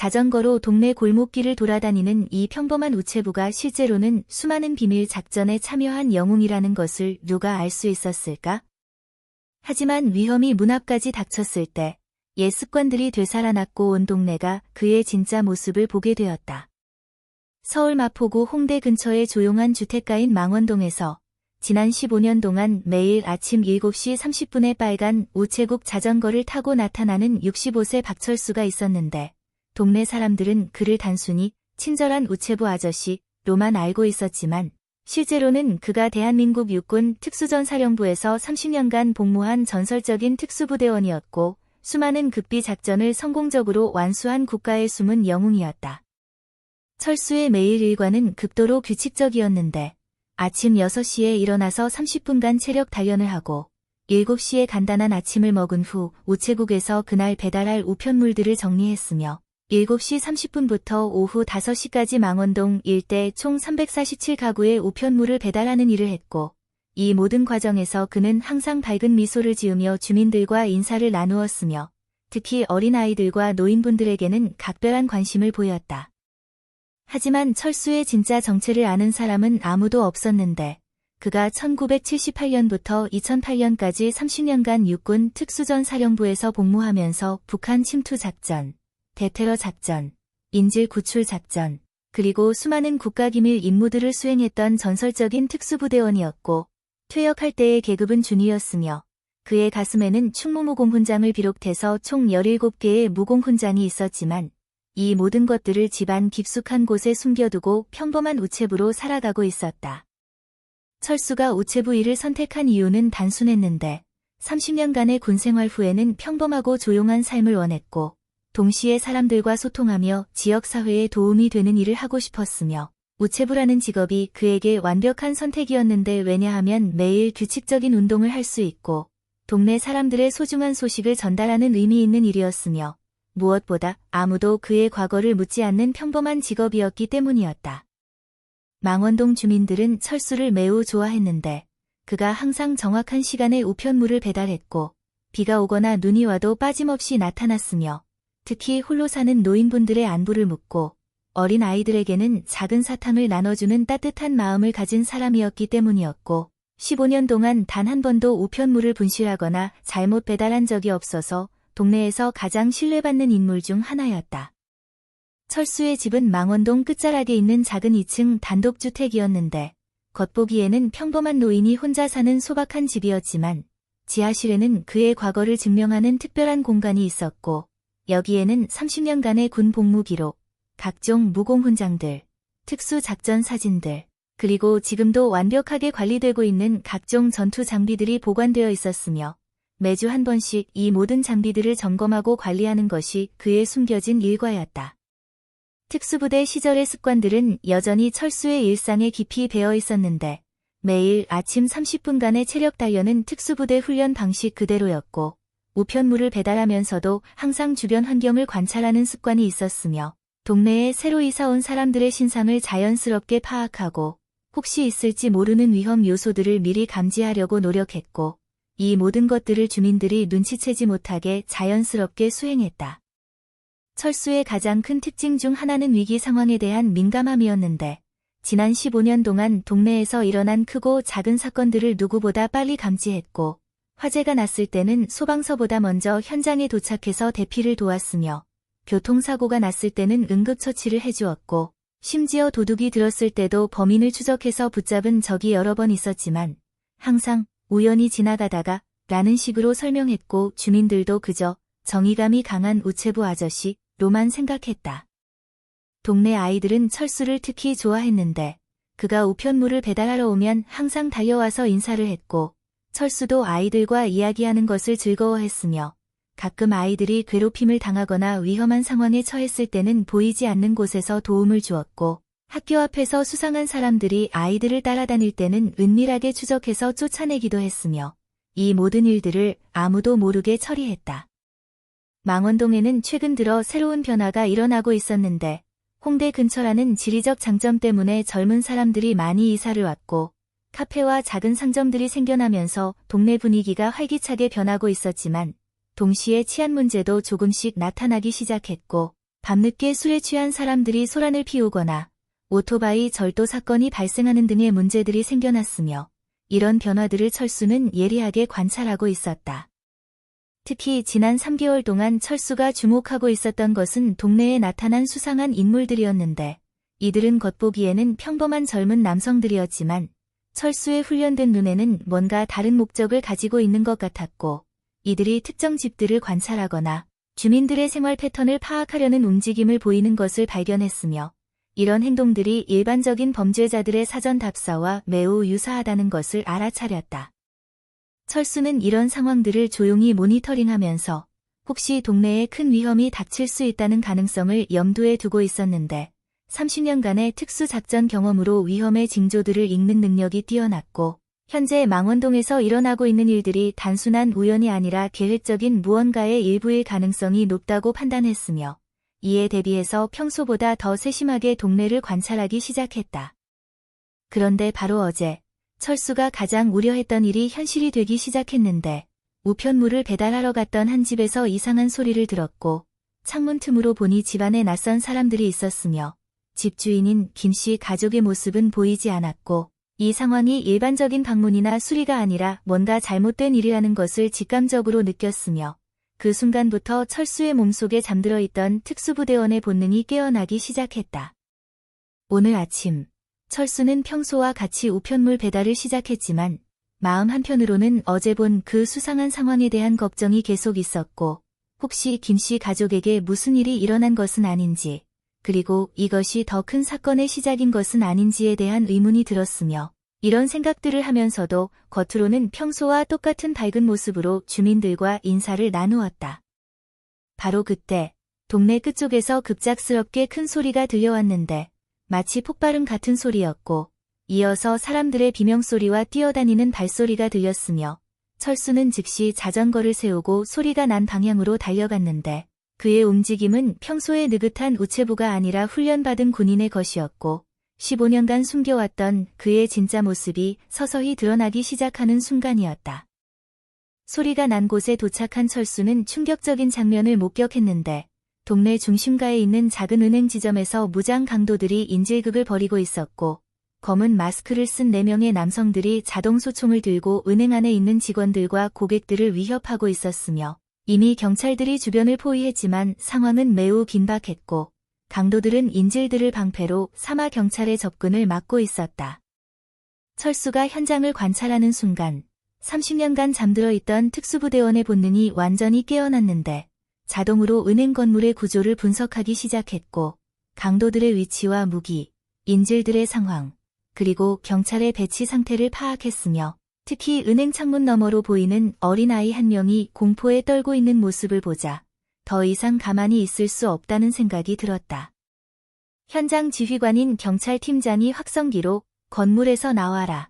자전거로 동네 골목길을 돌아다니는 이 평범한 우체부가 실제로는 수많은 비밀 작전에 참여한 영웅이라는 것을 누가 알 수 있었을까? 하지만 위험이 문 앞까지 닥쳤을 때 옛 습관들이 되살아났고 온 동네가 그의 진짜 모습을 보게 되었다. 서울 마포구 홍대 근처의 조용한 주택가인 망원동에서 지난 15년 동안 매일 아침 7시 30분에 빨간 우체국 자전거를 타고 나타나는 65세 박철수가 있었는데 동네 사람들은 그를 단순히 친절한 우체부 아저씨로만 알고 있었지만 실제로는 그가 대한민국 육군 특수전사령부에서 30년간 복무한 전설적인 특수부대원이었고 수많은 극비 작전을 성공적으로 완수한 국가의 숨은 영웅이었다. 철수의 매일 일과는 극도로 규칙적이었는데 아침 6시에 일어나서 30분간 체력 단련을 하고 7시에 간단한 아침을 먹은 후 우체국에서 그날 배달할 우편물들을 정리했으며 7시 30분부터 오후 5시까지 망원동 일대 총 347가구의 우편물을 배달하는 일을 했고 이 모든 과정에서 그는 항상 밝은 미소를 지으며 주민들과 인사를 나누었으며 특히 어린아이들과 노인분들에게는 각별한 관심을 보였다. 하지만 철수의 진짜 정체를 아는 사람은 아무도 없었는데 그가 1978년부터 2008년까지 30년간 육군 특수전 사령부에서 복무하면서 북한 침투 작전, 대테러 작전, 인질 구출 작전, 그리고 수많은 국가기밀 임무들을 수행했던 전설적인 특수부대원이었고 퇴역할 때의 계급은 준이었으며 그의 가슴에는 충무무공훈장을 비롯해서 총 17개의 무공훈장이 있었지만 이 모든 것들을 집안 깊숙한 곳에 숨겨두고 평범한 우체부로 살아가고 있었다. 철수가 우체부 일을 선택한 이유는 단순했는데 30년간의 군 생활 후에는 평범하고 조용한 삶을 원했고 동시에 사람들과 소통하며 지역사회에 도움이 되는 일을 하고 싶었으며 우체부라는 직업이 그에게 완벽한 선택이었는데 왜냐하면 매일 규칙적인 운동을 할 수 있고 동네 사람들의 소중한 소식을 전달하는 의미 있는 일이었으며 무엇보다 아무도 그의 과거를 묻지 않는 평범한 직업이었기 때문이었다. 망원동 주민들은 철수를 매우 좋아했는데 그가 항상 정확한 시간에 우편물을 배달했고 비가 오거나 눈이 와도 빠짐없이 나타났으며 특히 홀로 사는 노인분들의 안부를 묻고 어린 아이들에게는 작은 사탕을 나눠주는 따뜻한 마음을 가진 사람이었기 때문이었고 15년 동안 단 한 번도 우편물을 분실하거나 잘못 배달한 적이 없어서 동네에서 가장 신뢰받는 인물 중 하나였다. 철수의 집은 망원동 끝자락에 있는 작은 2층 단독주택이었는데 겉보기에는 평범한 노인이 혼자 사는 소박한 집이었지만 지하실에는 그의 과거를 증명하는 특별한 공간이 있었고 여기에는 30년간의 군 복무 기록, 각종 무공 훈장들, 특수 작전 사진들, 그리고 지금도 완벽하게 관리되고 있는 각종 전투 장비들이 보관되어 있었으며 매주 한 번씩 이 모든 장비들을 점검하고 관리하는 것이 그의 숨겨진 일과였다. 특수부대 시절의 습관들은 여전히 철수의 일상에 깊이 배어 있었는데 매일 아침 30분간의 체력 단련은 특수부대 훈련 방식 그대로였고 우편물을 배달하면서도 항상 주변 환경을 관찰하는 습관이 있었으며 동네에 새로 이사 온 사람들의 신상을 자연스럽게 파악하고 혹시 있을지 모르는 위험 요소들을 미리 감지하려고 노력했고 이 모든 것들을 주민들이 눈치채지 못하게 자연스럽게 수행했다. 철수의 가장 큰 특징 중 하나는 위기 상황에 대한 민감함이었는데 지난 15년 동안 동네에서 일어난 크고 작은 사건들을 누구보다 빨리 감지했고 화재가 났을 때는 소방서보다 먼저 현장에 도착해서 대피를 도왔으며 교통사고가 났을 때는 응급처치를 해주었고 심지어 도둑이 들었을 때도 범인을 추적해서 붙잡은 적이 여러 번 있었지만 항상 우연히 지나가다가 라는 식으로 설명했고 주민들도 그저 정의감이 강한 우체부 아저씨로만 생각했다. 동네 아이들은 철수를 특히 좋아했는데 그가 우편물을 배달하러 오면 항상 달려와서 인사를 했고 철수도 아이들과 이야기하는 것을 즐거워했으며 가끔 아이들이 괴롭힘을 당하거나 위험한 상황에 처했을 때는 보이지 않는 곳에서 도움을 주었고 학교 앞에서 수상한 사람들이 아이들을 따라다닐 때는 은밀하게 추적해서 쫓아내기도 했으며 이 모든 일들을 아무도 모르게 처리했다. 망원동에는 최근 들어 새로운 변화가 일어나고 있었는데 홍대 근처라는 지리적 장점 때문에 젊은 사람들이 많이 이사를 왔고 카페와 작은 상점들이 생겨나면서 동네 분위기가 활기차게 변하고 있었지만 동시에 치안 문제도 조금씩 나타나기 시작했고 밤늦게 술에 취한 사람들이 소란을 피우거나 오토바이 절도 사건이 발생하는 등의 문제들이 생겨났으며 이런 변화들을 철수는 예리하게 관찰하고 있었다. 특히 지난 3개월 동안 철수가 주목하고 있었던 것은 동네에 나타난 수상한 인물들이었는데 이들은 겉보기에는 평범한 젊은 남성들이었지만 철수의 훈련된 눈에는 뭔가 다른 목적을 가지고 있는 것 같았고 이들이 특정 집들을 관찰하거나 주민들의 생활 패턴을 파악하려는 움직임을 보이는 것을 발견했으며 이런 행동들이 일반적인 범죄자들의 사전 답사와 매우 유사하다는 것을 알아차렸다. 철수는 이런 상황들을 조용히 모니터링하면서 혹시 동네에 큰 위험이 닥칠 수 있다는 가능성을 염두에 두고 있었는데 30년간의 특수작전 경험으로 위험의 징조들을 읽는 능력이 뛰어났고 현재 망원동에서 일어나고 있는 일들이 단순한 우연이 아니라 계획적인 무언가의 일부일 가능성이 높다고 판단했으며 이에 대비해서 평소보다 더 세심하게 동네를 관찰하기 시작했다. 그런데 바로 어제 철수가 가장 우려했던 일이 현실이 되기 시작했는데 우편물을 배달하러 갔던 한 집에서 이상한 소리를 들었고 창문 틈으로 보니 집안에 낯선 사람들이 있었으며 집주인인 김씨 가족의 모습은 보이지 않았고 이 상황이 일반적인 방문이나 수리가 아니라 뭔가 잘못된 일이라는 것을 직감적으로 느꼈으며 그 순간부터 철수의 몸속에 잠들어 있던 특수부대원의 본능이 깨어나기 시작했다. 오늘 아침 철수는 평소와 같이 우편물 배달을 시작했지만 마음 한편으로는 어제 본 그 수상한 상황에 대한 걱정이 계속 있었고 혹시 김씨 가족에게 무슨 일이 일어난 것은 아닌지 그리고 이것이 더 큰 사건의 시작인 것은 아닌지에 대한 의문이 들었으며 이런 생각들을 하면서도 겉으로는 평소와 똑같은 밝은 모습으로 주민들과 인사를 나누었다. 바로 그때 동네 끝쪽에서 급작스럽게 큰 소리가 들려왔는데 마치 폭발음 같은 소리였고 이어서 사람들의 비명소리와 뛰어다니는 발소리가 들렸으며 철수는 즉시 자전거를 세우고 소리가 난 방향으로 달려갔는데 그의 움직임은 평소의 느긋한 우체부가 아니라 훈련받은 군인의 것이었고 15년간 숨겨왔던 그의 진짜 모습이 서서히 드러나기 시작하는 순간이었다. 소리가 난 곳에 도착한 철수는 충격적인 장면을 목격했는데 동네 중심가에 있는 작은 은행 지점에서 무장 강도들이 인질극을 벌이고 있었고 검은 마스크를 쓴 4명의 남성들이 자동 소총을 들고 은행 안에 있는 직원들과 고객들을 위협하고 있었으며 이미 경찰들이 주변을 포위했지만 상황은 매우 긴박했고 강도들은 인질들을 방패로 사마 경찰의 접근을 막고 있었다. 철수가 현장을 관찰하는 순간 30년간 잠들어 있던 특수부대원의 본능이 완전히 깨어났는데 자동으로 은행 건물의 구조를 분석하기 시작했고 강도들의 위치와 무기, 인질들의 상황, 그리고 경찰의 배치 상태를 파악했으며 특히 은행 창문 너머로 보이는 어린아이 한 명이 공포에 떨고 있는 모습을 보자 더 이상 가만히 있을 수 없다는 생각이 들었다. 현장 지휘관인 경찰팀장이 확성기로 건물에서 나와라.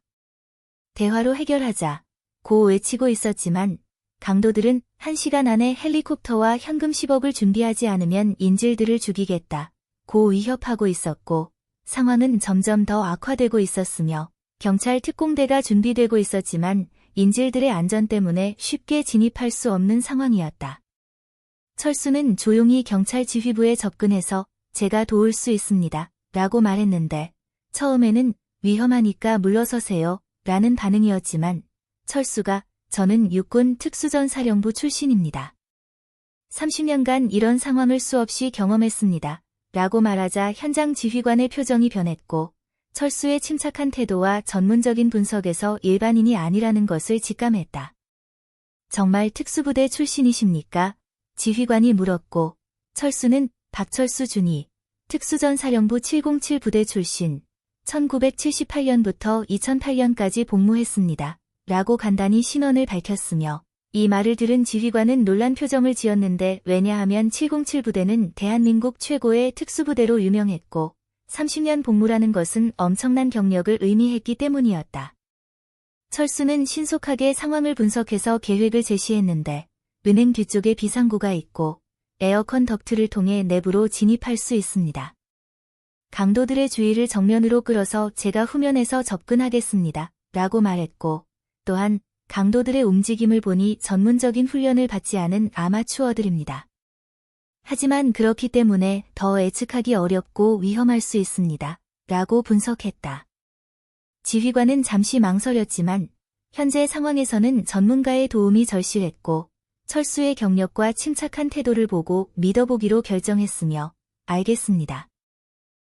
대화로 해결하자. 고 외치고 있었지만 강도들은 1시간 안에 헬리콥터와 현금 10억을 준비하지 않으면 인질들을 죽이겠다. 고 위협하고 있었고 상황은 점점 더 악화되고 있었으며 경찰 특공대가 준비되고 있었지만 인질들의 안전 때문에 쉽게 진입할 수 없는 상황이었다. 철수는 조용히 경찰 지휘부에 접근해서 제가 도울 수 있습니다. 라고 말했는데 처음에는 위험하니까 물러서세요. 라는 반응이었지만 철수가 저는 육군 특수전사령부 출신입니다. 30년간 이런 상황을 수없이 경험했습니다. 라고 말하자 현장 지휘관의 표정이 변했고 철수의 침착한 태도와 전문적인 분석에서 일반인이 아니라는 것을 직감했다. 정말 특수부대 출신이십니까? 지휘관이 물었고 철수는 박철수 준이 특수전 사령부 707 부대 출신 1978년부터 2008년까지 복무했습니다. 라고 간단히 신원을 밝혔으며 이 말을 들은 지휘관은 놀란 표정을 지었는데 왜냐하면 707 부대는 대한민국 최고의 특수부대로 유명했고 30년 복무라는 것은 엄청난 경력을 의미했기 때문이었다. 철수는 신속하게 상황을 분석해서 계획을 제시했는데 은행 뒤쪽에 비상구가 있고 에어컨 덕트를 통해 내부로 진입할 수 있습니다. 강도들의 주의를 정면으로 끌어서 제가 후면에서 접근하겠습니다. 라고 말했고 또한 강도들의 움직임을 보니 전문적인 훈련을 받지 않은 아마추어들입니다. 하지만 그렇기 때문에 더 예측하기 어렵고 위험할 수 있습니다. 라고 분석했다. 지휘관은 잠시 망설였지만 현재 상황에서는 전문가의 도움이 절실했고 철수의 경력과 침착한 태도를 보고 믿어보기로 결정했으며 알겠습니다.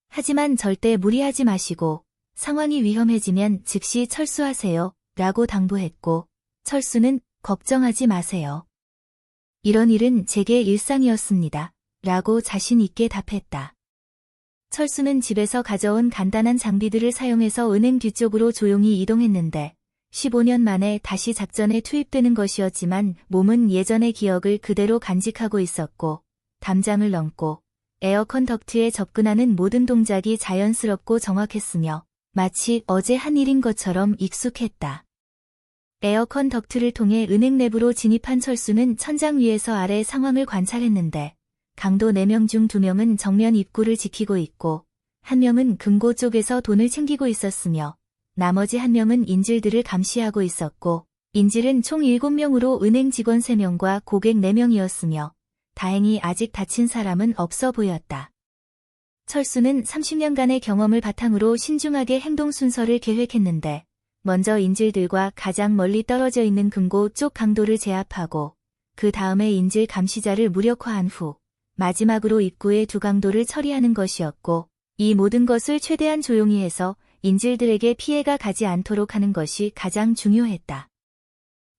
하지만 절대 무리하지 마시고 상황이 위험해지면 즉시 철수하세요. 라고 당부했고 철수는 걱정하지 마세요. 이런 일은 제게 일상이었습니다. 라고 자신 있게 답했다. 철수는 집에서 가져온 간단한 장비들을 사용해서 은행 뒤쪽으로 조용히 이동했는데 15년 만에 다시 작전에 투입되는 것이었지만 몸은 예전의 기억을 그대로 간직하고 있었고 담장을 넘고 에어컨 덕트에 접근하는 모든 동작이 자연스럽고 정확했으며 마치 어제 한 일인 것처럼 익숙했다. 에어컨 덕트를 통해 은행 내부로 진입한 철수는 천장 위에서 아래 상황을 관찰했는데 강도 4명 중 2명은 정면 입구를 지키고 있고 한 명은 금고 쪽에서 돈을 챙기고 있었으며 나머지 한 명은 인질들을 감시하고 있었고 인질은 총 7명으로 은행 직원 3명과 고객 4명이었으며 다행히 아직 다친 사람은 없어 보였다. 철수는 30년간의 경험을 바탕으로 신중하게 행동 순서를 계획했는데 먼저 인질들과 가장 멀리 떨어져 있는 금고 쪽 강도를 제압하고 그 다음에 인질 감시자를 무력화한 후 마지막으로 입구의 두 강도를 처리하는 것이었고 이 모든 것을 최대한 조용히 해서 인질들에게 피해가 가지 않도록 하는 것이 가장 중요했다.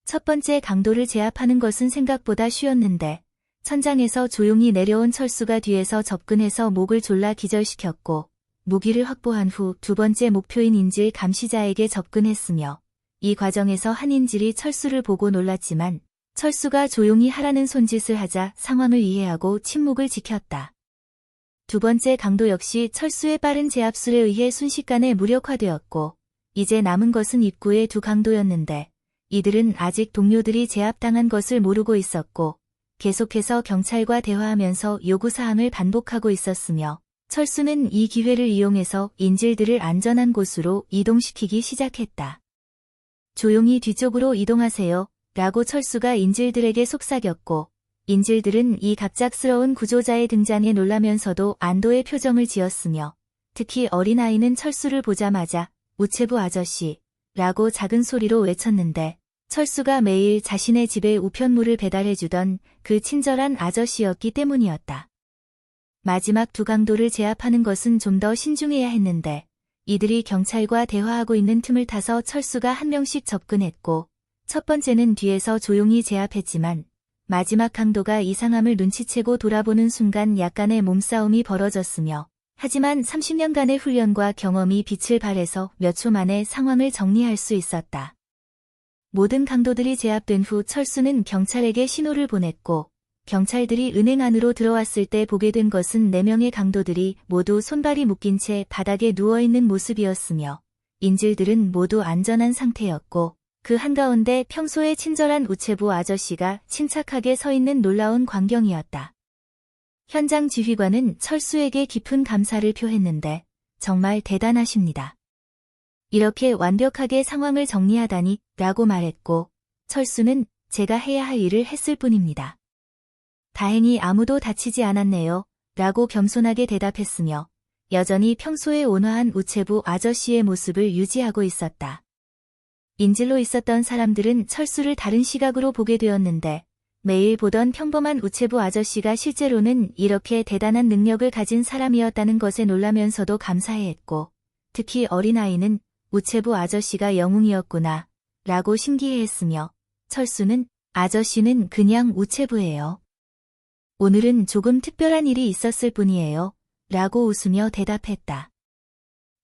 첫 번째 강도를 제압하는 것은 생각보다 쉬웠는데 천장에서 조용히 내려온 철수가 뒤에서 접근해서 목을 졸라 기절시켰고 무기를 확보한 후 두 번째 목표인 인질 감시자에게 접근했으며 이 과정에서 한 인질이 철수를 보고 놀랐지만 철수가 조용히 하라는 손짓을 하자 상황을 이해하고 침묵을 지켰다. 두 번째 강도 역시 철수의 빠른 제압술에 의해 순식간에 무력화되었고 이제 남은 것은 입구의 두 강도였는데 이들은 아직 동료들이 제압당한 것을 모르고 있었고 계속해서 경찰과 대화하면서 요구사항을 반복하고 있었으며 철수는 이 기회를 이용해서 인질들을 안전한 곳으로 이동시키기 시작했다. 조용히 뒤쪽으로 이동하세요. 라고 철수가 인질들에게 속삭였고 인질들은 이 갑작스러운 구조자의 등장에 놀라면서도 안도의 표정을 지었으며 특히 어린아이는 철수를 보자마자 우체부 아저씨 라고 작은 소리로 외쳤는데 철수가 매일 자신의 집에 우편물을 배달해주던 그 친절한 아저씨였기 때문이었다. 마지막 두 강도를 제압하는 것은 좀 더 신중해야 했는데 이들이 경찰과 대화하고 있는 틈을 타서 철수가 한 명씩 접근했고 첫 번째는 뒤에서 조용히 제압했지만 마지막 강도가 이상함을 눈치채고 돌아보는 순간 약간의 몸싸움이 벌어졌으며 하지만 30년간의 훈련과 경험이 빛을 발해서 몇 초 만에 상황을 정리할 수 있었다. 모든 강도들이 제압된 후 철수는 경찰에게 신호를 보냈고 경찰들이 은행 안으로 들어왔을 때 보게 된 것은 4명의 강도들이 모두 손발이 묶인 채 바닥에 누워있는 모습이었으며 인질들은 모두 안전한 상태였고 그 한가운데 평소에 친절한 우체부 아저씨가 침착하게 서 있는 놀라운 광경이었다. 현장 지휘관은 철수에게 깊은 감사를 표했는데 정말 대단하십니다. 이렇게 완벽하게 상황을 정리하다니 라고 말했고 철수는 제가 해야 할 일을 했을 뿐입니다. 다행히 아무도 다치지 않았네요. 라고 겸손하게 대답했으며 여전히 평소에 온화한 우체부 아저씨의 모습을 유지하고 있었다. 인질로 있었던 사람들은 철수를 다른 시각으로 보게 되었는데 매일 보던 평범한 우체부 아저씨가 실제로는 이렇게 대단한 능력을 가진 사람이었다는 것에 놀라면서도 감사해했고 특히 어린아이는 우체부 아저씨가 영웅이었구나 라고 신기해했으며 철수는 아저씨는 그냥 우체부예요. 오늘은 조금 특별한 일이 있었을 뿐이에요. 라고 웃으며 대답했다.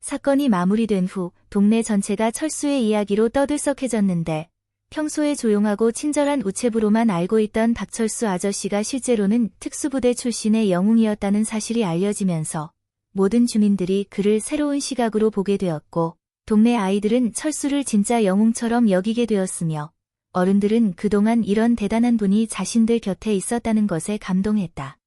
사건이 마무리된 후 동네 전체가 철수의 이야기로 떠들썩해졌는데 평소에 조용하고 친절한 우체부로만 알고 있던 박철수 아저씨가 실제로는 특수부대 출신의 영웅이었다는 사실이 알려지면서 모든 주민들이 그를 새로운 시각으로 보게 되었고 동네 아이들은 철수를 진짜 영웅처럼 여기게 되었으며 어른들은 그동안 이런 대단한 분이 자신들 곁에 있었다는 것에 감동했다.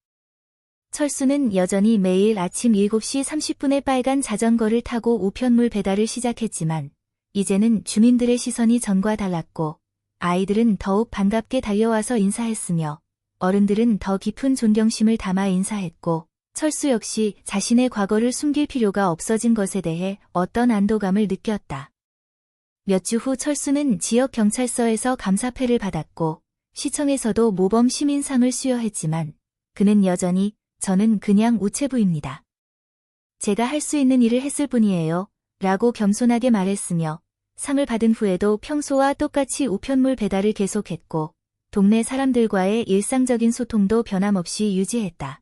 철수는 여전히 매일 아침 7시 30분에 빨간 자전거를 타고 우편물 배달을 시작했지만 이제는 주민들의 시선이 전과 달랐고 아이들은 더욱 반갑게 달려와서 인사했으며 어른들은 더 깊은 존경심을 담아 인사했고, 철수 역시 자신의 과거를 숨길 필요가 없어진 것에 대해 어떤 안도감을 느꼈다. 몇 주 후 철수는 지역 경찰서에서 감사패를 받았고, 시청에서도 모범 시민상을 수여했지만, 그는 여전히 저는 그냥 우체부입니다. 제가 할 수 있는 일을 했을 뿐이에요. 라고 겸손하게 말했으며, 상을 받은 후에도 평소와 똑같이 우편물 배달을 계속했고, 동네 사람들과의 일상적인 소통도 변함없이 유지했다.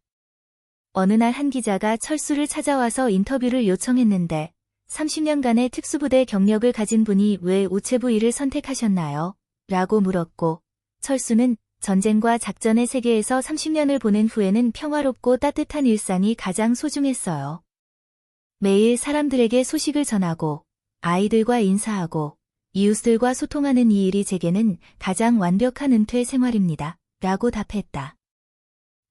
어느 날 한 기자가 철수를 찾아와서 인터뷰를 요청했는데 30년간의 특수부대 경력을 가진 분이 왜 우체부 일을 선택하셨나요? 라고 물었고 철수는 전쟁과 작전의 세계에서 30년을 보낸 후에는 평화롭고 따뜻한 일상이 가장 소중했어요. 매일 사람들에게 소식을 전하고 아이들과 인사하고 이웃들과 소통하는 이 일이 제게는 가장 완벽한 은퇴 생활입니다. 라고 답했다.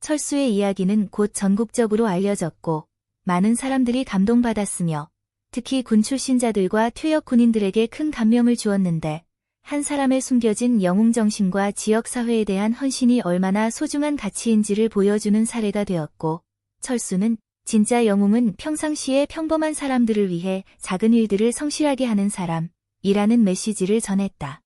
철수의 이야기는 곧 전국적으로 알려졌고 많은 사람들이 감동받았으며 특히 군 출신자들과 퇴역 군인들에게 큰 감명을 주었는데 한 사람의 숨겨진 영웅정신과 지역사회에 대한 헌신이 얼마나 소중한 가치인지를 보여주는 사례가 되었고 철수는 진짜 영웅은 평상시에 평범한 사람들을 위해 작은 일들을 성실하게 하는 사람이라는 메시지를 전했다.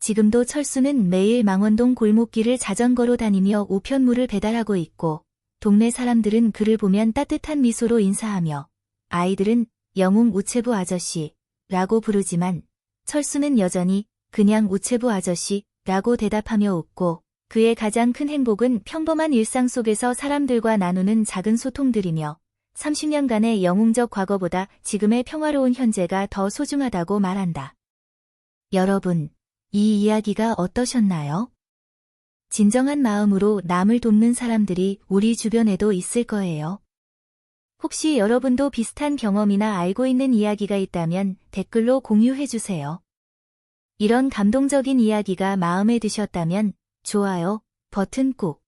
지금도 철수는 매일 망원동 골목길을 자전거로 다니며 우편물을 배달하고 있고 동네 사람들은 그를 보면 따뜻한 미소로 인사하며 아이들은 영웅 우체부 아저씨라고 부르지만 철수는 여전히 그냥 우체부 아저씨라고 대답하며 웃고 그의 가장 큰 행복은 평범한 일상 속에서 사람들과 나누는 작은 소통들이며 30년간의 영웅적 과거보다 지금의 평화로운 현재가 더 소중하다고 말한다. 여러분, 이 이야기가 어떠셨나요? 진정한 마음으로 남을 돕는 사람들이 우리 주변에도 있을 거예요. 혹시 여러분도 비슷한 경험이나 알고 있는 이야기가 있다면 댓글로 공유해주세요. 이런 감동적인 이야기가 마음에 드셨다면 좋아요 버튼 꾹.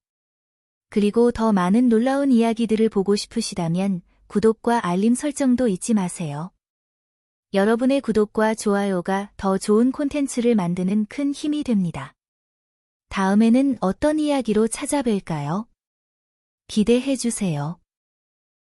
그리고 더 많은 놀라운 이야기들을 보고 싶으시다면 구독과 알림 설정도 잊지 마세요. 여러분의 구독과 좋아요가 더 좋은 콘텐츠를 만드는 큰 힘이 됩니다. 다음에는 어떤 이야기로 찾아뵐까요? 기대해 주세요.